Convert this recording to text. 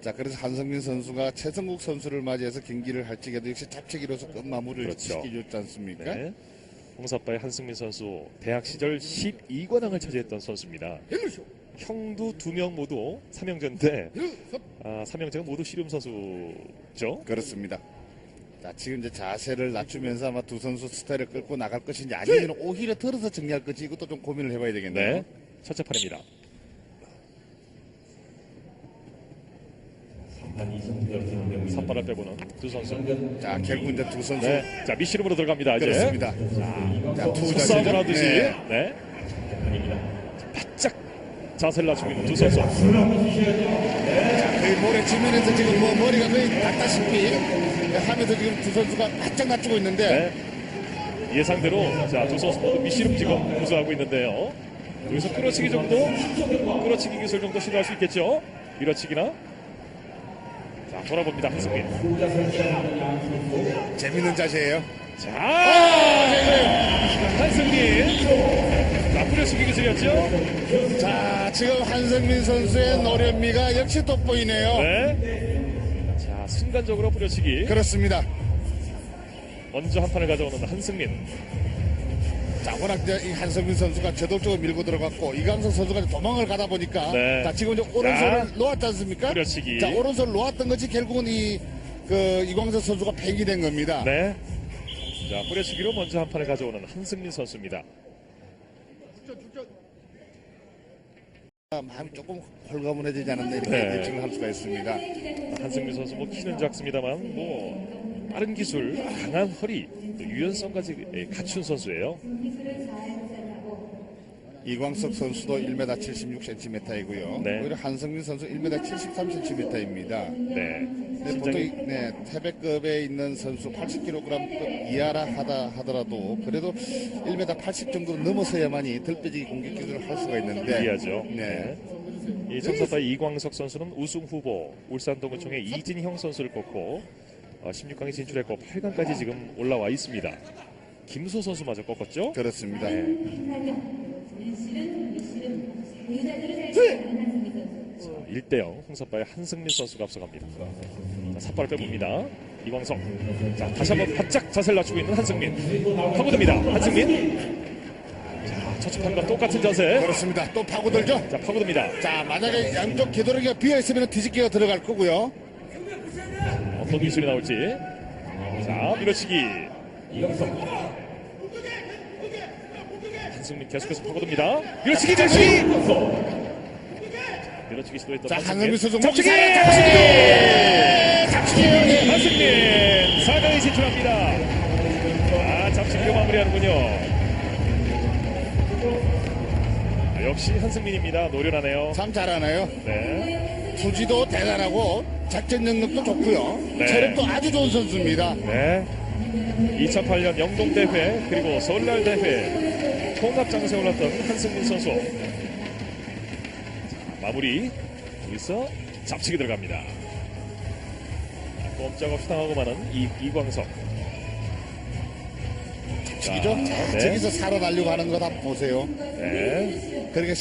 자, 그래서 한성민 선수가 최성국 선수를 맞이해서 경기를 할지라도 역시 잡채기로서 끝 마무리를 그렇죠. 시켜줬지 않습니까? 네. 홍사빠의 한승민 선수 대학 시절 12관왕을 차지했던 선수입니다. 형도 두 명 모두 삼형제인데 아, 삼형제가 모두 씨름 선수죠. 그렇습니다. 자, 지금 이제 자세를 낮추면서 아마 두 선수 스타일을 끌고 나갈 것인지 아니면 오히려 털어서 정리할 것인지 이것도 좀 고민을 해봐야 되겠네요. 네. 첫째 판입니다. 삿발을 빼고는 두 선수. 자, 결국 이제 두 선수 네. 자, 미시름으로 들어갑니다. 이제. 그렇습니다. 자, 투 자세. 싸움을 하듯이. 네. 네. 바짝 자세를 낮추고 있는 두 선수. 거의 모래 지면에서 지금 뭐 머리가 거의 닿다시피 하면서 지금 두 선수가 바짝 낮추고 있는데 네. 예상대로 자, 두 선수 모두 미시름 지금 구사하고 있는데요. 여기서 끌어치기 정도, 끌어치기 기술 정도 시도할 수 있겠죠. 밀어치기나. 자, 돌아봅니다. 한승민. 재밌는 자세예요. 자, 한승민. 자, 뿌려치기 기술이었죠. 자, 지금 한성민 선수의 노련미가 역시 돋보이네요. 네. 자, 순간적으로 뿌려치기. 그렇습니다. 먼저 한 판을 가져오는 한승민. 자, 워낙 이제 이 한성민 선수가 저돌적으로 밀고 들어갔고 이강석 선수가 도망을 가다 보니까 네. 자, 지금 이제 오른손을 놓았지 않습니까? 뿌려치기. 자, 오른손을 놓았던 것이 결국은 이 그 이광석 선수가 팽이 된 겁니다. 네. 자, 뿌려치기로 먼저 한 판을 가져오는 한승민 선수입니다. 아, 마음이 조금 홀가분해지지 않았나 이렇게 네. 예측을 할 수가 있습니다. 한승민 선수 뭐 키는 작습니다만 뭐 빠른 기술, 강한 허리, 또 유연성까지 예, 갖춘 선수예요. 이광석 선수도 1m 76cm이고요. 네. 오히려 한성민 선수 1m 73cm입니다. 네. 네, 보통 이- 네, 태백급에 있는 선수 80kg 이하라 하다 하더라도 그래도 1m 80 정도 넘어서야만이 덜빼지기 공격 기술을 할 수가 있는데 이해하죠. 네. 이 청사파의 이광석 선수는 우승 후보 울산동구청의 이진형 선수를 꺾고 어, 16강에 진출했고 8강까지 지금 올라와 있습니다. 김소 선수마저 꺾었죠. 그렇습니다. 자, 1대0 홍사파의 한승민 선수가 앞서갑니다. 자, 삿발을 빼봅니다. 이광석. 자, 다시 한번 바짝 자세를 낮추고 있는 한승민. 파고듭니다. 한승민. 자, 첫 판과 똑같은 자세. 그렇습니다. 또 파고들죠. 자, 파고듭니다. 자, 만약에 양쪽 궤도리가 비어 있으면 뒤집기가 들어갈 거고요. 어떤 기술이 나올지. 자, 밀어치기. 한승민 계속해서 파고듭니다. 밀어치기, 밀어치기! 밀어치기 시도했던 자, 한승민. 선수 잡치기! 잡치기! 잡치기! 한승민 4강에 진출합니다. 아, 잡치기로 마무리하는군요. 아, 역시 한승민입니다. 노련하네요. 참 잘하나요? 네. 투지도 대단하고 작전 능력도 좋고요. 네. 체력도 아주 좋은 선수입니다. 네. 2008년 영동 대회 그리고 설날 대회 통합장에서 올랐던 한승민 선수. 자, 마무리. 여기서 잡치기 들어갑니다. 꼼짝없이 당하고 마는 이, 이광석. 죽이죠? 네. 저기서 살아나려고 하는 거 다 보세요. 네. 그러니까